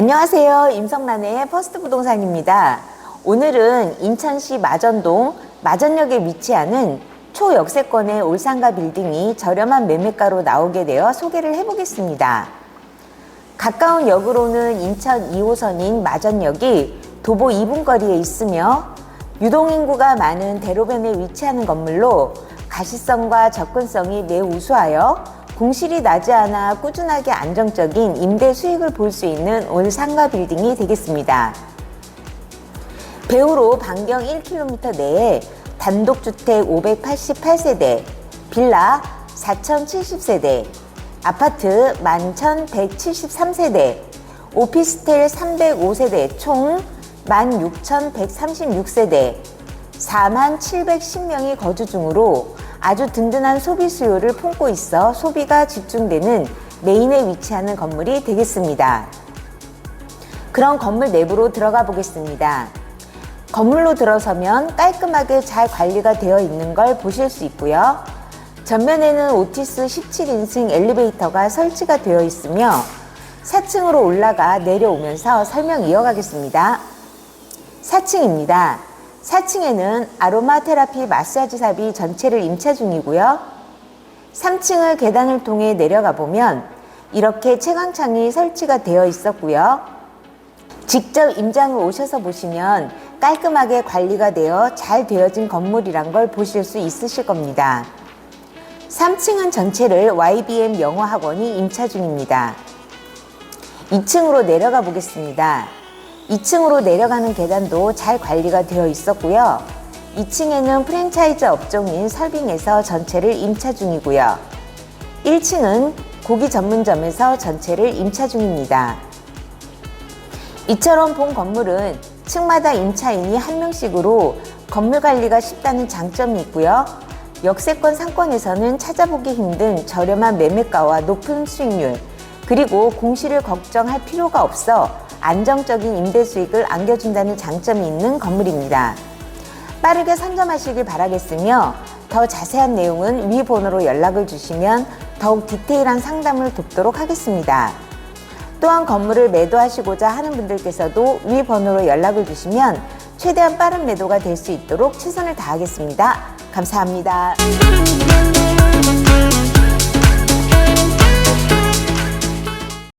안녕하세요. 임성란의 퍼스트 부동산입니다. 오늘은 인천시 마전동 마전역에 위치하는 초역세권의 올상가 빌딩이 저렴한 매매가로 나오게 되어 소개를 해보겠습니다. 가까운 역으로는 인천 2호선인 마전역이 도보 2분 거리에 있으며 유동인구가 많은 대로변에 위치하는 건물로 가시성과 접근성이 매우 우수하여 공실이 나지 않아 꾸준하게 안정적인 임대 수익을 볼 수 있는 올 상가 빌딩이 되겠습니다. 배우로 반경 1km 내에 단독주택 588세대, 빌라 4070세대, 아파트 11,173세대, 오피스텔 305세대 총 16,136세대, 4710명이 거주 중으로 아주 든든한 소비 수요를 품고 있어 소비가 집중되는 메인에 위치하는 건물이 되겠습니다. 그런 건물 내부로 들어가 보겠습니다. 건물로 들어서면 깔끔하게 잘 관리가 되어 있는 걸 보실 수 있고요. 전면에는 오티스 17인승 엘리베이터가 설치가 되어 있으며 4층으로 올라가 내려오면서 설명 이어가겠습니다. 4층입니다. 4층에는 아로마 테라피 마사지샵이 전체를 임차 중이고요. 3층을 계단을 통해 내려가 보면 이렇게 채광창이 설치가 되어 있었고요. 직접 임장을 오셔서 보시면 깔끔하게 관리가 되어 잘 되어진 건물이란 걸 보실 수 있으실 겁니다. 3층은 전체를 YBM 영어 학원이 임차 중입니다. 2층으로 내려가 보겠습니다. 2층으로 내려가는 계단도 잘 관리가 되어 있었고요. 2층에는 프랜차이즈 업종인 설빙에서 전체를 임차 중이고요. 1층은 고기 전문점에서 전체를 임차 중입니다. 이처럼 본 건물은 층마다 임차인이 한 명씩으로 건물 관리가 쉽다는 장점이 있고요. 역세권 상권에서는 찾아보기 힘든 저렴한 매매가와 높은 수익률, 그리고 공시를 걱정할 필요가 없어 안정적인 임대 수익을 안겨준다는 장점이 있는 건물입니다. 빠르게 선점하시길 바라겠으며 더 자세한 내용은 위 번호로 연락을 주시면 더욱 디테일한 상담을 돕도록 하겠습니다. 또한 건물을 매도하시고자 하는 분들께서도 위 번호로 연락을 주시면 최대한 빠른 매도가 될 수 있도록 최선을 다하겠습니다. 감사합니다.